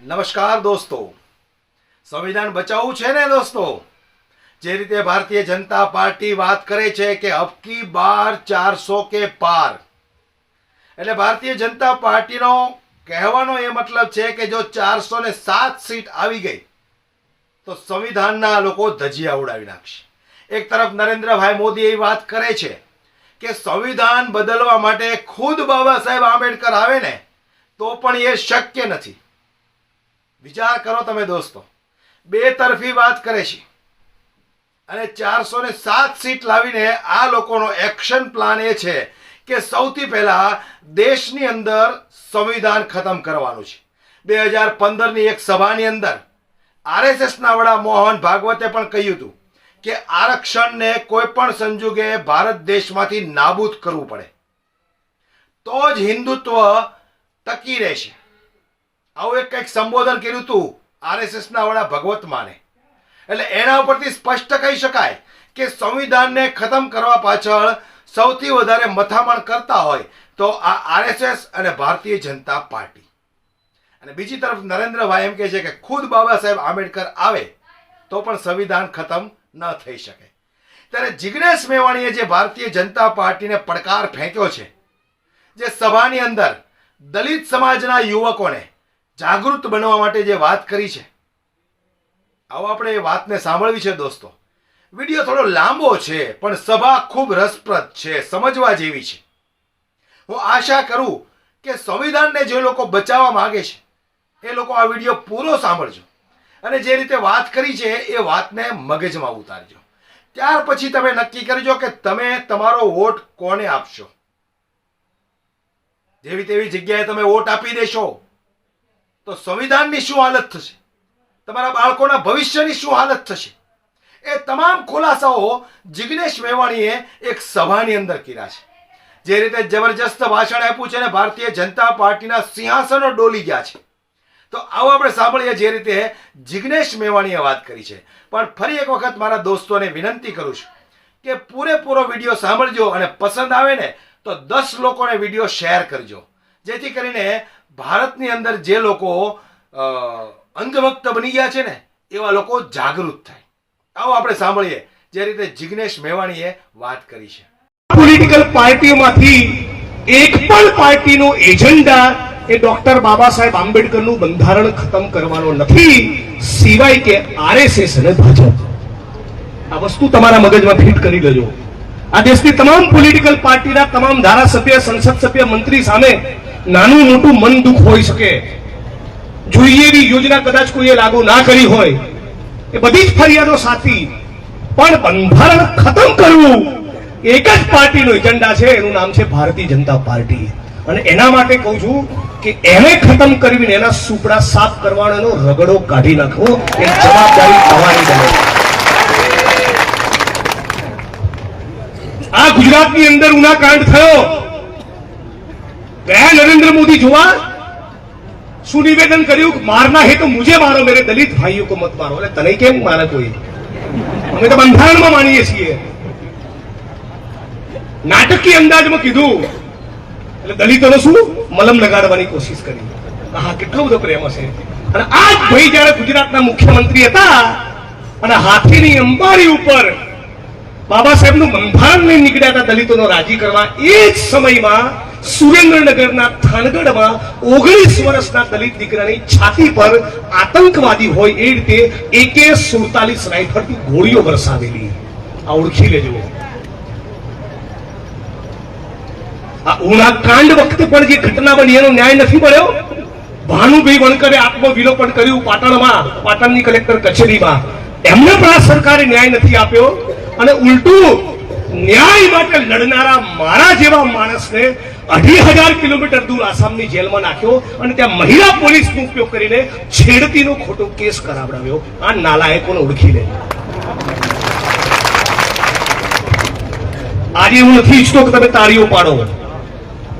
નમસ્કાર દોસ્તો. સંવિધાન બચાવવું છે ને દોસ્તો? જે રીતે ભારતીય જનતા પાર્ટી વાત કરે છે કે અબકી બાર ચારસો કે પાર. એટલે ભારતીય જનતા પાર્ટીનો કહેવાનો એ મતલબ છે કે જો ચારસો ને સાત સીટ આવી ગઈ, તો સંવિધાનના લોકો ધજિયા ઉડાવી નાખશે. એક તરફ નરેન્દ્રભાઈ મોદી એ વાત કરે છે કે સંવિધાન બદલવા માટે ખુદ બાબા સાહેબ આંબેડકર આવે ને, તો પણ એ શક્ય નથી. વિચાર કરો તમે દોસ્તો. બે તરફી વાત કરે છે. અને ચારસો ને સાત સીટ લાવીને આ લોકોનો એક્શન પ્લાન એ છે કે સૌથી પહેલા દેશની અંદર સંવિધાન ખતમ કરવાનું છે. બે હજાર પંદરની એક સભાની અંદર આરએસએસના વડા મોહન ભાગવતે પણ કહ્યું હતું કે આરક્ષણને કોઈ પણ સંજોગે ભારત દેશમાંથી નાબૂદ કરવું પડે. તો જ હિન્દુત્વ ટકી રહેશે. આવું એક કંઈક સંબોધન કર્યું હતું આરએસએસના વડા ભગવત માને. એટલે એના ઉપરથી સ્પષ્ટ કહી શકાય કે સંવિધાનને ખતમ કરવા પાછળ સૌથી વધારે મથામણ કરતા હોય તો આ આરએસએસ અને ભારતીય જનતા પાર્ટી. અને બીજી તરફ નરેન્દ્રભાઈ એમ કહે છે કે ખુદ બાબા સાહેબ આંબેડકર આવે તો પણ સંવિધાન ખતમ ન થઈ શકે. ત્યારે જિગ્નેશ મેવાણીએ જે ભારતીય જનતા પાર્ટીને પડકાર ફેંક્યો છે, જે સભાની અંદર દલિત સમાજના યુવકોને જાગૃત બનવા માટે જે વાત કરી છે, આવો આપણે એ વાતને સાંભળવી છે દોસ્તો. વીડિયો થોડો લાંબો છે, પણ સભા ખૂબ રસપ્રદ છે, સમજવા જેવી છે. હું આશા કરું કે સંવિધાનને જે લોકો બચાવવા માગે છે, એ લોકો આ વીડિયો પૂરો સાંભળજો. અને જે રીતે વાત કરી છે, એ વાતને મગજમાં ઉતારજો. ત્યાર પછી તમે નક્કી કરજો કે તમે તમારો વોટ કોને આપશો? જેવી તેવી જગ્યાએ તમે વોટ આપી દેશો. તો સંવિધાનની શું હાલત થશે? તમારા બાળકોના ભવિષ્યની શું હાલત થશે? એ તમામ ખુલાસાઓ જિગ્નેશ મેવાણીએ એક સભાની અંદર કર્યા છે. જે રીતે જબરજસ્ત ભાષણ આપ્યું છે અને ભારતીય જનતા પાર્ટીના સિંહાસનો ડોલી ગયા છે. તો આવો આપણે સાંભળીએ જે રીતે જિગ્નેશ મેવાણીએ વાત કરી છે. પણ ફરી એક વખત મારા દોસ્તોને વિનંતી કરું છું કે પૂરેપૂરો વીડિયો સાંભળજો અને પસંદ આવે ને તો દસ લોકોને વીડિયો શેર કરજો. જેથી કરીને ભારતની અંદર જે લોકો અંધભક્ત બની ગયા છે ને, એવા લોકો જાગૃત થાય. આવો આપણે સાંભળીએ જે રીતે જિગ્નેશ મેવાણીએ વાત કરી છે. પોલિટિકલ પાર્ટીઓમાંથી એક પણ પાર્ટીનો એજન્ડા એ ડોક્ટર બાબા સાહેબ આંબેડકરનું બંધારણ ખતમ કરવાનો નથી, સિવાય કે આરએસએસ અને ભાજપ. આ વસ્તુ તમારા મગજમાં ફિટ કરી લેજો. આ દેશની તમામ પોલિટિકલ પાર્ટીના તમામ ધારાસભ્ય, સંસદ સભ્ય, મંત્રી સામે નાનું મોટું મન દુઃખ હોઈ શકે. જોઈએ એવી યોજના કદાચ કોઈએ લાગુ ના કરી હોય. એ બધી જ ફરિયાદો સાચી. પણ બંધારણ ખતમ કરવું એક જ પાર્ટીનો એજન્ડા છે, એનું નામ છે ભારતીય જનતા પાર્ટી. અને એના માટે કહું છું કે એને ખતમ કરવીને એના સુપડા સાફ કરવાનો રગડો કાઢી નાખવો એ જવાબદારી થવાની બને. આ ગુજરાતની અંદર ઉનાકાંડ થયો. ગયા નરેન્દ્ર મોદી જોવા? શું નિવેદન કર્યું? મારના હે તો મુજે મારો, મેરે દલિત ભાઈઓ કો મત મારો. એટલે તને કેમ મારે કોઈ? અમે તો બંધારણમાં માનીએ છીએ. નાટકીય અંદાજમાં કીધું. એટલે દલિતોનો શું? મલમ લગાડવાની કોશિશ કરી. હા કેટલો બધો પ્રેમ હશે. અને આ જ ભાઈ જયારે ગુજરાતના મુખ્યમંત્રી હતા, અને હાથીની અંબારી ઉપર બાબા સાહેબનું બંધારણ લઈને નીકળ્યા હતા દલિતોનો રાજી કરવા, એ જ સમયમાં સુરેન્દ્રનગરના થાનગઢમાં ઓગણીસ વર્ષના દલિત દીકરાની છાતી પર આતંકવાદી હોય એ રીતે એકે સુડતાલીસ રાઇફલથી ગોળીઓ વરસાવેલી. આ ઓળખી લેજો. આ ઉના કાંડ વખતે પણ જે ઘટના બની એનો ન્યાય નથી મળ્યો. ભાનુભાઈ વણકરે આત્મવિલોપન કર્યું પાટણમાં, પાટણની કલેક્ટર કચેરીમાં. એમને પણ આ સરકારે ન્યાય નથી આપ્યો. અને ઉલટું ન્યાય માટે લડનારા મારા જેવા માણસને અઢી હજાર કિલોમીટર દૂર આસામની જેલમાં નાખ્યો અને ત્યાં મહિલા પોલીસનો ઉપયોગ કરીને છેડતીનો ખોટો કેસ કરાવડાવ્યો. આ નાલાયકોને ઓળખી લે. આજે હું નથી ઈચ્છતો કે તમે તાળીઓ પાડો.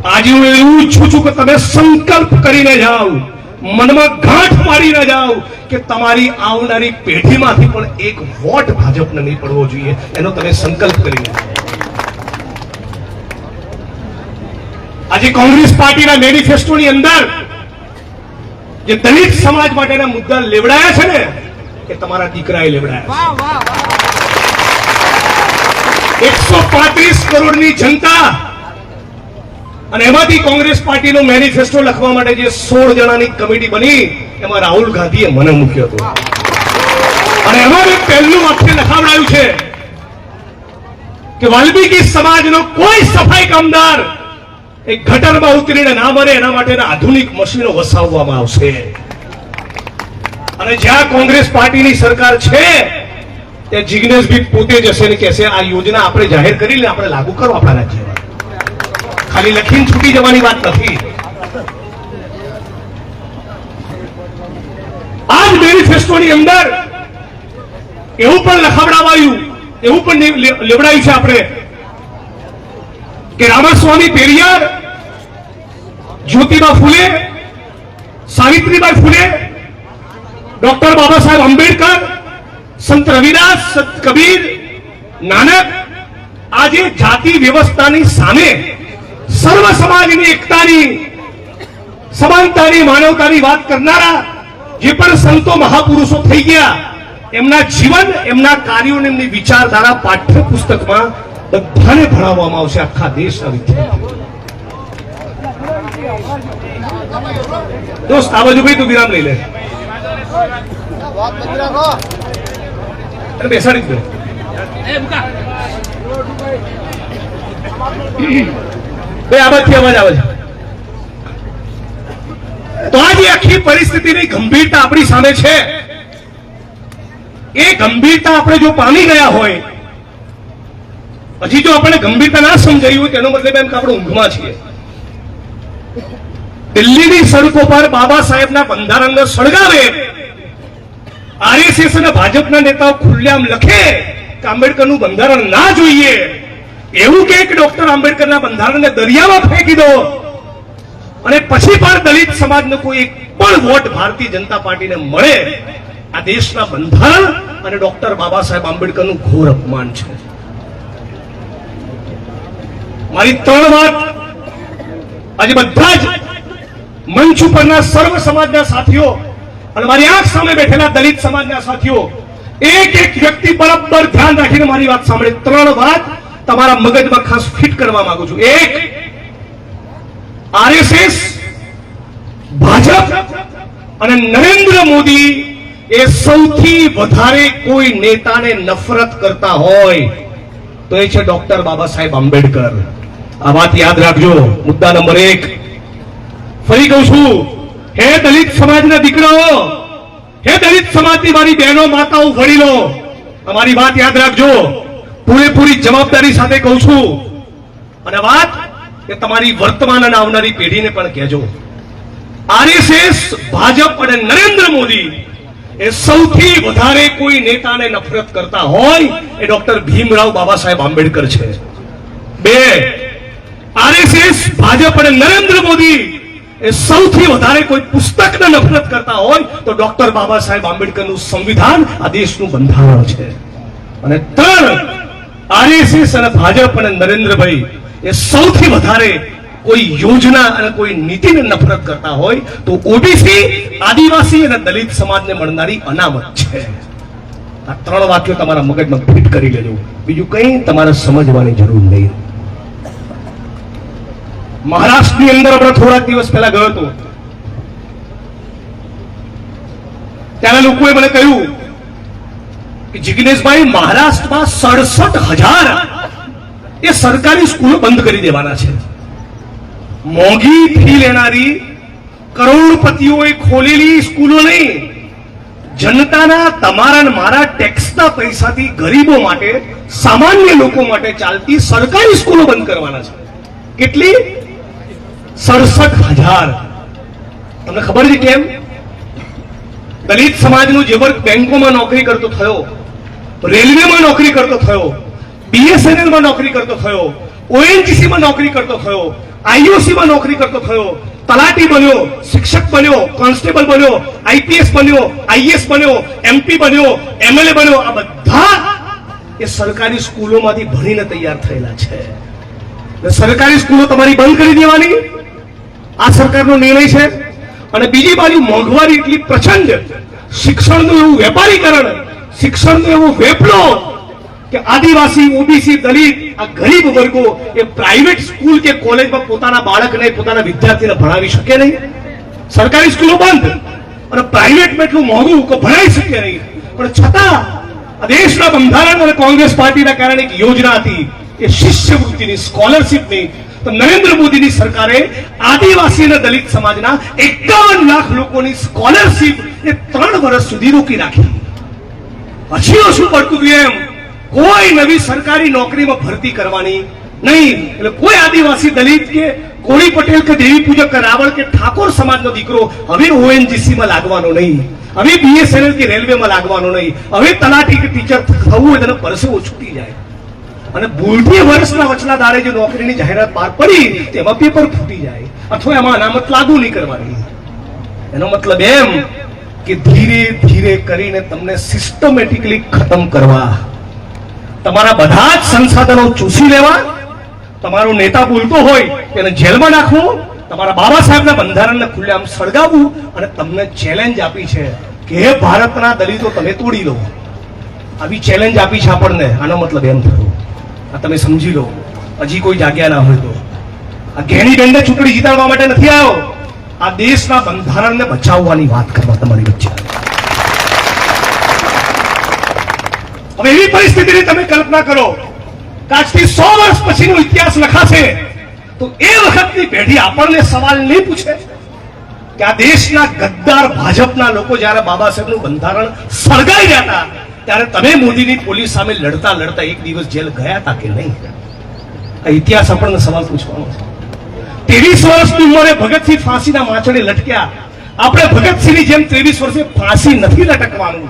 આજે હું એવું ઈચ્છું છું કે તમે સંકલ્પ કરીને જાઓ. મનમાં ગાંઠ પાડીને જાઓ કે તમારી આવનારી પેઢીમાંથી પણ એક વોટ ભાજપને નહીં પડવો જોઈએ. એનો તમે સંકલ્પ કરી. આજે કોંગ્રેસ પાર્ટીના મેનિફેસ્ટોની અંદર જે દલિત સમાજ માટેના મુદ્દા લેવડાયા છે ને કે તમારા દીકરાએ લેવડાયા એકસો પાંત્રીસ કરોડની જનતા અને એમાંથી કોંગ્રેસ પાર્ટીનો મેનિફેસ્ટો લખવા માટે જે સોળ જણાની કમિટી બની, એમાં રાહુલ ગાંધીએ મને મૂક્યો હતો. અને એમાં પહેલું વાક્ય લખાવડાયું છે કે વાલ્મીકી સમાજનો કોઈ સફાઈ કામદાર એ ગટરમાં ઉતરીને ના મરે એના માટેના આધુનિક મશીનો વસાવવામાં આવશે. અને જ્યાં કોંગ્રેસ પાર્ટીની સરકાર છે, ત્યાં જિગ્નેશ ભી પોતે જશે ને કહેશે, આ યોજના આપણે જાહેર કરી લે, આપણે લાગુ કરો આપણા રાજ્યમાં. ખાલી લખીને છૂટી જવાની વાત નથી. આ જ મેનિફેસ્ટોની અંદર એવું પણ લખાવડાવાયું, એવું પણ લેવડાયું છે આપણે કે રામાસ્વામી પેરિયાર, જ્યોતિબા ફૂલે, સાવિત્રીબાઈ ફૂલે, ડોક્ટર બાબા સાહેબ આંબેડકર, સંત રવિદાસ, સંત કબીર, નાનક આજે જાતિ વ્યવસ્થાની સામે સર્વ સમાજની એકતાની સમાનતાની માનવતાની વાત કરનારા જે પણ સંતો મહાપુરુષો થઈ ગયા એમના જીવન એમના કાર્યો એમની વિચારધારા પાઠ્ય પુસ્તકમાં બધાને ભણાવવામાં આવશે આખા દેશના વિદ્યાર્થીઓ. દોસ્ત, આ બાજુ ભાઈ તું વિરામ લઈ લે. બેસાડી દે. આ જે આપણી ગંભીરતા ના સમજાઈ હોય તેનો મતલબ એમ કે આપણે ઊંઘમાં છીએ. દિલ્હીની સડકો પર બાબા સાહેબના બંધારણને સળગાવે આરએસએસ અને ભાજપના નેતાઓ ખુલ્લેઆમ લખે કે આંબેડકરનું બંધારણ ના જોઈએ. એવું કે ડોક્ટર આંબેડકરના બંધારણને દરિયામાં ફેંકી દો. અને પછી પણ દલિત સમાજનો કોઈ એક પણ વોટ ભારતીય જનતા પાર્ટીને મળે, આ દેશના બંધારણ અને ડોક્ટર બાબા સાહેબ આંબેડકરનું ઘોર અપમાન છે. મારી ત્રણ વાત. આજે બધા જ મંચ ઉપરના સર્વ સમાજના સાથીઓ અને મારી આંખ સામે બેઠેલા દલિત સમાજના સાથીઓ, એક એક વ્યક્તિ બરાબર ધ્યાન રાખીને મારી વાત સાંભળે. ત્રણ વાત તમારા મગજમાં ખાસ ફિટ કરવા માંગુ છું. એક આરએસએસ ભાજપ અને નરેન્દ્ર મોદી એ સૌથી વધારે કોઈ નેતાને નફરત કરતા હોય તો એ છે ડોક્ટર બાબા સાહેબ આંબેડકર. આ વાત યાદ રાખજો. મુદ્દા નંબર એક. ફરી કહું છું, હે દલિત સમાજના દીકરાઓ, હે દલિત સમાજની મારી બહેનો, માતાઓ, વડીલો, અમારી વાત યાદ રાખજો. પૂરેપૂરી જવાબદારી સાથે કહું છું. અને વાત કે તમારી વર્તમાન અને આવનારી પેઢીને પણ કહેજો. આરએસએસ, ભાજપ અને નરેન્દ્ર મોદી એ સૌથી વધારે કોઈ નેતાને નફરત કરતા હોય એ ડોક્ટર ભીમરાવ બાબા સાહેબ આંબેડકર છે. બે, આરએસએસ, ભાજપ અને નરેન્દ્ર મોદી એ સૌથી વધારે કોઈ પુસ્તકને નફરત કરતા હોય તો ડોક્ટર બાબા સાહેબ આંબેડકરનું સંવિધાન આ દેશનું બંધારણ છે. અને ત્રણ આરએસએસ અને ભાજપ અને નરેન્દ્રભાઈ એ સૌથી વધારે કોઈ યોજના અને કોઈ નીતિને નફરત કરતા હોય તો ઓબીસી, આદિવાસી અને દલિત સમાજને મળનારી અનામત છે. આ ત્રણ વાક્યો તમારા મગજમાં ફિટ કરી લેજો. બીજું કંઈ તમારે સમજવાની જરૂર નહીં. મહારાષ્ટ્રની અંદર આપણે થોડાક દિવસ પહેલા ગયો હતો. ત્યારે લોકોએ મને કહ્યું કે જિગ્નેશભાઈ, મહારાષ્ટ્રમાં સડસઠ હજાર એ સરકારી સ્કૂલો બંધ કરી દેવાના છે. મોંઘી ફી લેનારી કરોડપતિઓએ ખોલેલી સ્કૂલો નહીં. જનતાના તમારા મારા ટેક્સના પૈસાથી ગરીબો માટે, સામાન્ય લોકો માટે ચાલતી સરકારી સ્કૂલો બંધ કરવાના છે. કેટલી? સડસઠ હજાર. તમને ખબર છે કેમ? દલિત સમાજનું જે વર્ગ બેંકોમાં નોકરી કરતો થયો રેલવેમાં નોકરી કરતો થયો બીએસએનએલમાં નોકરી કરતો થયો ઓએનજીસીમાં નોકરી કરતો થયો આઈઓસીમાં નોકરી કરતો થયો, તલાટી બન્યો, શિક્ષક બન્યો, કોન્સ્ટેબલ બન્યો આઈપીએસ બન્યો આઈએસ બન્યો એમપી બન્યો એમએલએ બન્યો, આ બધા એ સરકારી સ્કૂલોમાંથી ભણીને તૈયાર થયેલા છે. સરકારી સ્કૂલો તમારી બંધ કરી દેવાની? આ સરકારનો નિર્ણય છે. અને બીજી બાજુ મોંઘવારી એટલી પ્રચંડ, શિક્ષણનું એવું વેપારીકરણ શિક્ષણનો એવો વેપલો કે આદિવાસી, ઓબીસી, દલિત, આ ગરીબ વર્ગો એ પ્રાઇવેટ સ્કૂલ કે કોલેજમાં પોતાના બાળકને પોતાના વિદ્યાર્થીને ભણાવી શકે નહીં. સરકારી સ્કૂલો બંધ અને પ્રાઇવેટમાં એટલું મોંઘું કે ભણાવી શકે નહીં. પણ છતાં દેશના બંધારણ અને કોંગ્રેસ પાર્ટીના કારણે એક યોજના હતી. એ શિષ્યવૃત્તિની સ્કોલરશીપની. તો નરેન્દ્ર મોદીની સરકારે આદિવાસી અને દલિત સમાજના એકાવન લાખ લોકોની સ્કોલરશીપ એ ત્રણ વર્ષ સુધી રોકી રાખી. હજીઓ શું પડતું હતું એમ? કોઈ નવી સરકારી નોકરીમાં ભરતી કરવાની નહીં. એટલે કોઈ આદિવાસી દલિત કે કોળી પટેલ કે દેવી પૂજક કે રાવળ કે ઠાકોર સમાજનો દીકરો હવે ઓએનજીસી માં લાગવાનો નહીં. હવે બીએસએનએલ કે રેલવેમાં લાગવાનો નહીં. હવે તલાટી કે ટીચર થવું હોય તેને પરસેવો છૂટી જાય. અને ભૂલથી વર્ષના વચના દાડે જે નોકરીની જાહેરાત બહાર પડી, તેમાં પેપર ફૂટી જાય. અથવા એમાં અનામત લાગુ નહીં કરવાની. એનો મતલબ એમ કે ધીરે ધીરે કરીને તમને સિસ્ટમેટિકલી ખતમ કરવા. તમારા બધા જ સંસાધનો ચૂસી લેવા. તમારો નેતા બોલતો હોય તેને જેલમાં નાખવો. તમારા બાબા સાહેબના બંધારણને ખુલ્લેઆમ સળગાવવું અને તમને ચેલેન્જ આપી છે કે હે ભારતના દલિતો તમે તોડી લો. આવી ચેલેન્જ આપી છે આપણને. આનો મતલબ એમ થયો. આ તમે સમજી લો. હજી કોઈ જાગ્યા ના હોય તો. આ ઘેણી દંડે ચૂંટણી જીતાડવા માટે નથી આવ્યો આ દેશના બંધારણને બચાવવાની વાત કરવા તમારી વચ્ચે. હવે એવી પરિસ્થિતિની તમે કલ્પના કરો આજથી સો વર્ષ પછીનો ઇતિહાસ લખાશે, તો એ વખતની પેઢી આપણને સવાલ નહીં પૂછે કે આ દેશના ગદ્દાર ભાજપના લોકો જ્યારે બાબા સાહેબનું બંધારણ સળગાઈ રહ્યા હતા, ત્યારે તમે મોદીની પોલીસ સામે લડતા લડતા એક દિવસ જેલ ગયા હતા કે નહીં? આ ઇતિહાસ આપણને સવાલ પૂછવાનો છે. ત્રેવીસ વર્ષની ઉંમરે ભગતસિંહ ફાંસીના માછડે લટક્યા. આપણે ભગતસિંહની જેમ ત્રેવીસ વર્ષે ફાંસી નથી લટકવાનું.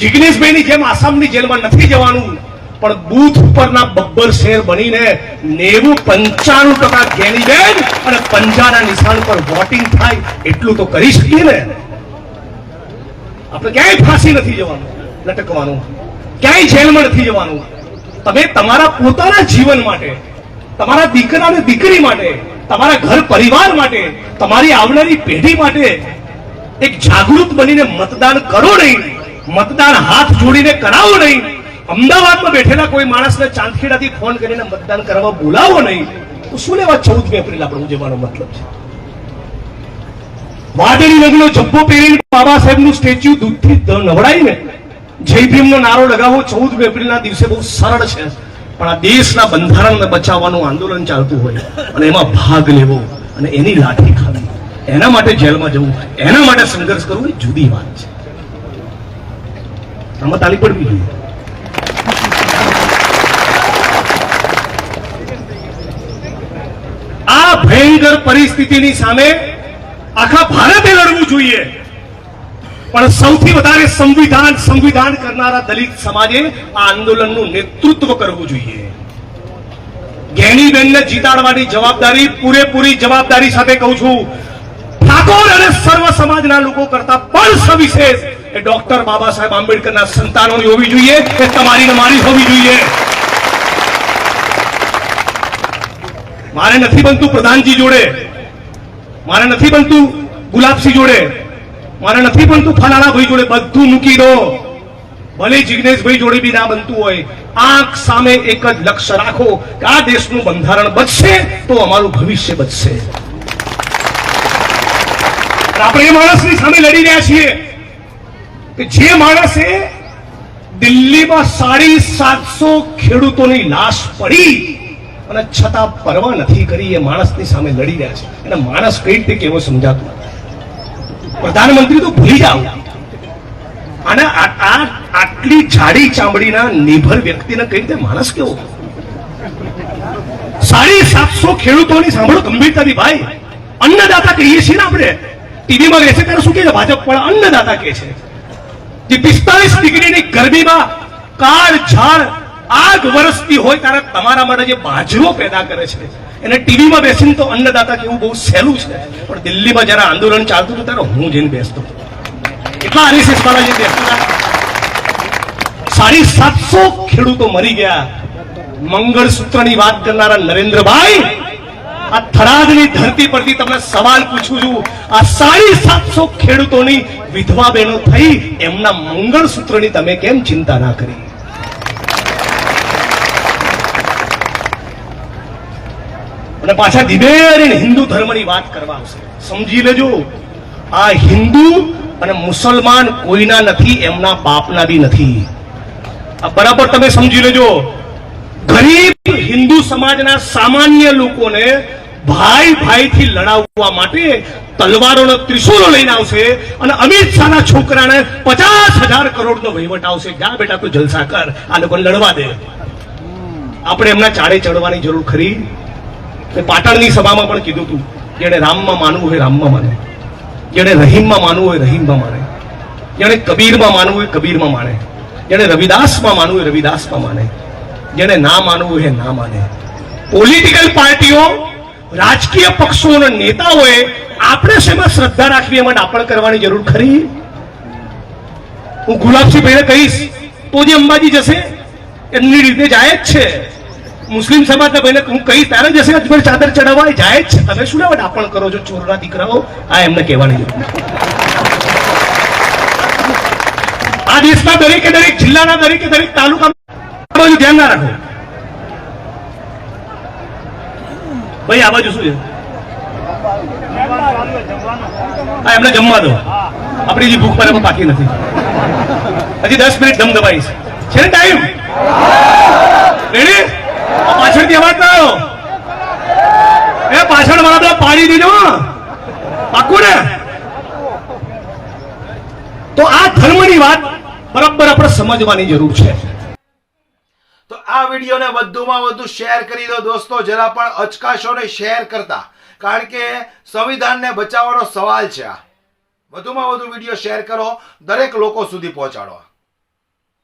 જિગ્નેશભાઈની જેમ આસામની જેલમાં નથી જવાનું. પણ બૂથ ઉપરના બબ્બર શેર બનીને નેવું પંચાણું ટકા ગેનીબેન અને પંજાના નિશાન પર વોટિંગ થાય એટલું તો કરી શકીએ ને. આપણે ક્યાંય ફાંસી નથી જવાનું, લટકવાનું. ક્યાંય જેલમાં નથી જવાનું. તમે તમારા પોતાના જીવન માટે, તમારા દીકરા અને દીકરી માટે તમારા ઘર પરિવાર માટે, તમારી આવનારી પેઢી માટે એક જાગૃત બનીને મતદાન કરો નહીં. મતદાન હાથ જોડીને કરાવો નહીં. અમદાવાદમાં બેઠેલા કોઈ માણસને ચાંદખેડાથી ફોન કરીને મતદાન કરવા બોલાવો નહીં. તો શું લેવા ચૌદમી એપ્રિલ આપણે ઉજવવાનો મતલબ છે? વાદળી રંગનો જબ્બો પહેરીને બાબા સાહેબનું સ્ટેચ્યુ દૂધથી નવડાવીને જય ભીમનો નારો લગાવવો ચૌદ એપ્રિલના દિવસે બહુ સરળ છે. પણ આ દેશના બંધારણને બચાવવાનું આંદોલન ચાલતું હોય અને એમાં ભાગ લેવો અને એની લાઠી ખાવી. એના માટે જેલમાં જવું. એના માટે સંઘર્ષ કરવો એ જુદી વાત છે. આમાં તાલી પડવી જોઈએ. આ ભયંકર પરિસ્થિતિની સામે આખા ભારતે લડવું જોઈએ. પણ સૌથી વધારે સંવિધાન સંવિધાન કરનારા દલિત સમાજે આ આંદોલનનું નેતૃત્વ કરવું જોઈએ. જ્ઞાનીબેનને જીતાડવાની જવાબદારી, પૂરેપૂરી જવાબદારી સાથે કહું છું. ઠાકોર અને સર્વ સમાજના લોકો કરતા પણ સવિશેષ એ ડોક્ટર બાબા સાહેબ આંબેડકરના સંતાનોની હોવી જોઈએ, એ તમારી ને મારી હોવી જોઈએ. મારે નથી બનતું પ્રધાનજી જોડે. મારે નથી બનતું ગુલાબસિંહ જોડે. મારે નથી બનતું ફલાણા ભાઈ જોડે બધું મૂકી દો. ભલે જિગ્નેશભાઈ જોડે બી ના બનતું હોય, આંખ સામે એક જ લક્ષ્ય રાખો કે આ દેશનું બંધારણ બચશે તો અમારું ભવિષ્ય બચશે. આપણે એ માણસની સામે લડી રહ્યા છીએ કે જે માણસે દિલ્હીમાં સાડી સાતસો ખેડૂતોની લાશ પડી અને છતાં પરવા નથી કરી એ માણસની સામે લડી રહ્યા છે. અને માણસ કઈ રીતે કેવો સમજાતું પ્રધાનમંત્રી તો ભૂલી જાઓ. અને આટલી જાડી ચામડીના નિભર વ્યક્તિને કઈ રીતે માણસ કેવો? સાડી સાતસો ખેડૂતોની સાંભળો ગંભીરતાથી ભાઈ. અન્નદાતા કહીએ છીએ ને આપણે. ટીવીમાં રહેશે ત્યારે શું કહે છે? ભાજપ પણ અન્નદાતા કહે છે. જે પિસ્તાલીસ ડિગ્રીની ગરમીમાં કાળ ઝાડ આગ વરસતી હોય ત્યારે તમારા માટે જે બાજરો પેદા કરે છે એને ટીવીમાં બેસીને તો અન્નદાતા કેવું બહુ સહેલું છે. પણ દિલ્હીમાં જ્યારે આંદોલન ચાલતું હતું ત્યારે હું જઈને બેસતો. કેટલા આરએસએસ વાળા જઈને બેસતા સાડી સાતસો ખેડૂતો મરી ગયા. મંગળસૂત્રની વાત કરનારા નરેન્દ્રભાઈ, આ થરાદની ધરતી પરથી તમને સવાલ પૂછું છું. આ સાડી સાતસો ખેડૂતોની વિધવા બહેનો થઈ, એમના મંગળસૂત્રની તમે કેમ ચિંતા ના કરી? અને પાછા ધીમે હિન્દુ ધર્મની વાત કરવા આવશે. સમજી લેજો, આ હિન્દુ અને મુસલમાન કોઈના નથી, એમના બાપના બી નથી. આ બરાબર તમે સમજી લેજો. ગરીબ હિન્દુ સમાજના સામાન્ય લોકોને ભાઈ ભાઈથી લડાવવા માટે તલવારોનો ત્રિશુલો લઈને આવશે અને અમિત શાહના છોકરાને પચાસ હજાર કરોડનો વહીવટ આવશે. જા બેટા તું જલસા કર, આ લોકોને લડવા દે. આપણે એમના ચારે ચડવાની જરૂર ખરી. મેં પાટણની સભામાં પણ કીધું હતું જેણે રામમાં માનવું હોય રામમાં માને. જેને રહીમમાં માનવું હોય રહીમમાં માને. જેણે કબીરમાં માનવું હોય કબીરમાં માને. જેણે રવિદાસમાં માનવું હોય રવિદાસમાં માને. જેણે ના માનવું હોય ના માને. પોલિટિકલ પાર્ટીઓ, રાજકીય પક્ષો અને નેતાઓએ આપણે શેમાં શ્રદ્ધા રાખવી એમાં ડાપણ કરવાની જરૂર ખરી? હું ગુલાબસિંહ ભાઈને કહીશ, તો જે અંબાજી જશે, એમની રીતે જાય જ છે. મુસ્લિમ સમાજના ભાઈને હું કહીશ, તારે જશે અજમેર ચાદર ચડાવવા જાય છે. તમે શું લેવા ડાપણ કરો છો, ચોરના દીકરાઓ? આ એમને કહેવાની આ દેશના દરેકે દરેક જિલ્લાના દરેકે દરેક તાલુકા બાજુ ધ્યાન ના રાખો. ભાઈ, આ બાજુ શું છે? હા એમને જમવા દો. આપણી જે ભૂખ બરાબર બાકી નથી. હજી દસ મિનિટ દમ દબાઈશ છે ને ટાઈમ રેડી પાછળથી અવાજ ના એ પાછળ મારા બધા પાડી દીધો પાકું ને? તો આ ધર્મની વાત બરાબર આપણે સમજવાની જરૂર છે. તો આ વિડીયોને વધુમાં વધુ શેર કરી દો દોસ્તો, જરા પણ અચકાશોને શેર કરતા. કારણ કે સંવિધાનને બચાવવાનો સવાલ છે આ. વધુમાં વધુ વીડિયો શેર કરો, દરેક લોકો સુધી પહોંચાડો.